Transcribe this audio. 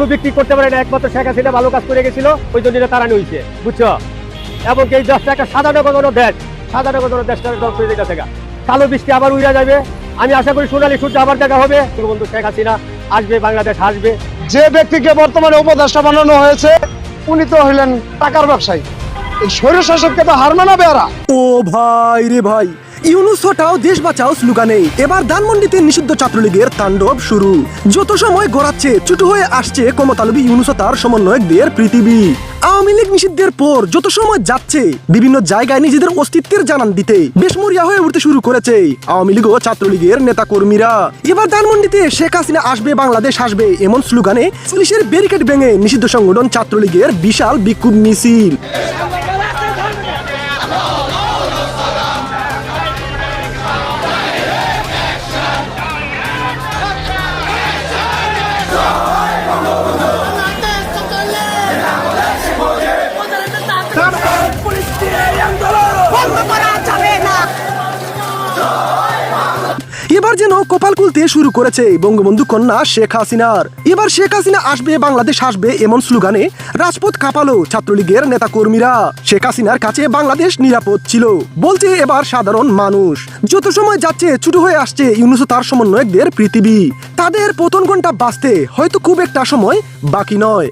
কোনো বিক্রি করতে পারে না একমাত্র শেখ হাসিনা ভালো কাজ করে গেছিল ওই জন্য তারা তাড়ানো হয়েছে বুঝছ? এবং এই দেশটা একটা সাধারণ কোনো দেশ সাধারণ কোনো দেশটা হয়ে যেতে থাকা কালো বৃষ্টি আবার উড়ে যাবে। আমি আশা করি সোনালী সূর্য আবার দেখা হবে। বন্ধু শেখ হাসিনা আসবে বাংলাদেশ আসবে যে ব্যক্তিকে বর্তমানে উপদেষ্টা বানানো হয়েছে উনি তো হইলেন টাকার ব্যবসায়ী। এই স্বৈর শাসককে তো হার মানাবে এরা। ও ভাই রে ভাই ইউনুস হটাও দেশ বাঁচাও স্লোগানে। এবার ধানমন্ডিতে নিষিদ্ধ ছাত্রলীগের তাণ্ডব শুরু। যত সময় গড়াচ্ছে, ছুটু হয়ে আসছে ইউনুস তার সমন্বয়কদের পৃথিবী। আওয়ামী লীগ নিষিদ্ধের পর যত সময় যাচ্ছে, বিভিন্ন জায়গায় নিজেদের অস্তিত্বের জানান দিতে বেশ মরিয়া হয়ে উঠতে শুরু করেছে আওয়ামী লীগ ও ছাত্রলীগের নেতা কর্মীরা এবার ধানমন্ডিতে শেখ হাসিনা আসবে, বাংলাদেশ আসবে এমন স্লোগানে পুলিশের ব্যারিকেড ভেঙে নিষিদ্ধ সংগঠন ছাত্রলীগের বিশাল বিক্ষোভ মিছিল। কপাল খুলতে শুরু করেছে বঙ্গবন্ধু কন্যা শেখ হাসিনার। এবার শেখ হাসিনা আসবে, বাংলাদেশ আসবে এমন স্লোগানে রাজপথ কাঁপালো ছাত্রলীগের নেতা কর্মীরা শেখ হাসিনার কাছে বাংলাদেশ নিরাপদ ছিল। বলছে এবার সাধারণ মানুষ। যত সময় যাচ্ছে, ছুটু হয়ে আসছে ইউনুস তার সমন্বয়কদের পৃথিবী। তাদের পতন ঘণ্টা বাঁচতে হয়তো খুব একটা সময় বাকি নয়।